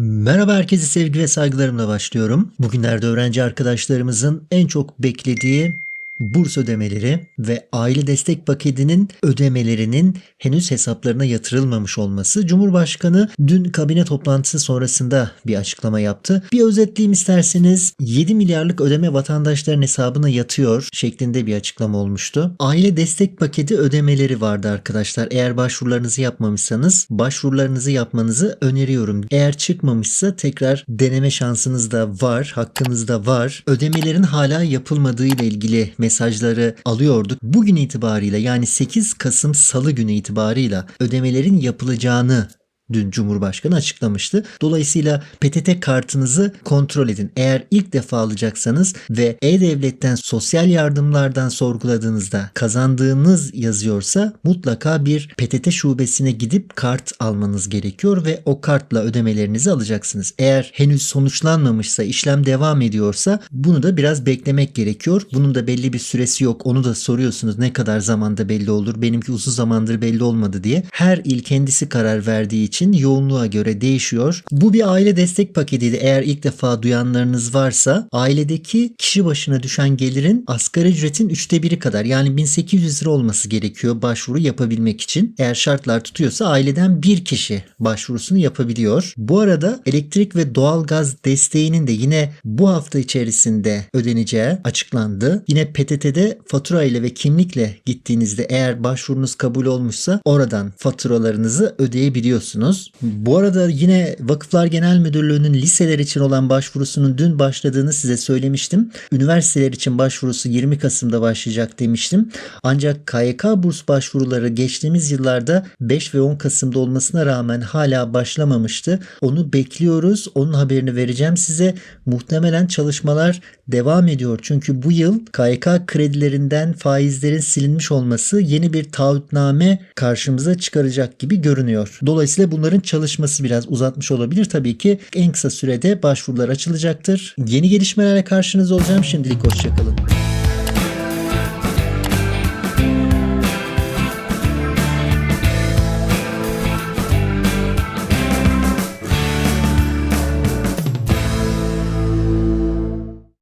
Merhaba herkese sevgi ve saygılarımla başlıyorum. Bugünlerde öğrenci arkadaşlarımızın en çok beklediği burs ödemeleri ve aile destek paketinin ödemelerinin henüz hesaplarına yatırılmamış olması. Cumhurbaşkanı dün kabine toplantısı sonrasında bir açıklama yaptı. Bir özetleyeyim isterseniz 7 milyarlık ödeme vatandaşların hesabına yatıyor şeklinde bir açıklama olmuştu. Aile destek paketi ödemeleri vardı arkadaşlar. Eğer başvurularınızı yapmamışsanız başvurularınızı yapmanızı öneriyorum. Eğer çıkmamışsa tekrar deneme şansınız da var, hakkınız da var. Ödemelerin hala yapılmadığı ile ilgili mesajları alıyorduk. Bugün itibariyle yani 8 Kasım Salı günü itibarıyla ödemelerin yapılacağını dün Cumhurbaşkanı açıklamıştı. Dolayısıyla PTT kartınızı kontrol edin. Eğer ilk defa alacaksanız ve E-Devlet'ten sosyal yardımlardan sorguladığınızda kazandığınız yazıyorsa mutlaka bir PTT şubesine gidip kart almanız gerekiyor ve o kartla ödemelerinizi alacaksınız. Eğer henüz sonuçlanmamışsa, işlem devam ediyorsa bunu da biraz beklemek gerekiyor. Bunun da belli bir süresi yok. Onu da soruyorsunuz ne kadar zamanda belli olur. Benimki uzun zamandır belli olmadı diye. Her il kendisi karar verdiği için için yoğunluğa göre değişiyor. Bu bir aile destek paketiydi. Eğer ilk defa duyanlarınız varsa ailedeki kişi başına düşen gelirin asgari ücretin üçte biri kadar yani 1800 lira olması gerekiyor başvuru yapabilmek için. Eğer şartlar tutuyorsa aileden bir kişi başvurusunu yapabiliyor. Bu arada elektrik ve doğalgaz desteğinin de yine bu hafta içerisinde ödeneceği açıklandı. Yine PTT'de fatura ile ve kimlikle gittiğinizde eğer başvurunuz kabul olmuşsa oradan faturalarınızı ödeyebiliyorsunuz. Bu arada yine Vakıflar Genel Müdürlüğü'nün liseler için olan başvurusunun dün başladığını size söylemiştim. Üniversiteler için başvurusu 20 Kasım'da başlayacak demiştim. Ancak KYK burs başvuruları geçtiğimiz yıllarda 5 ve 10 Kasım'da olmasına rağmen hala başlamamıştı. Onu bekliyoruz. Onun haberini vereceğim size. Muhtemelen çalışmalar devam ediyor. Çünkü bu yıl KYK kredilerinden faizlerin silinmiş olması yeni bir taahhütname karşımıza çıkaracak gibi görünüyor. Dolayısıyla bunların çalışması biraz uzatmış olabilir. Tabii ki en kısa sürede başvurular açılacaktır. Yeni gelişmelerle karşınızda olacağım. Şimdilik hoşçakalın.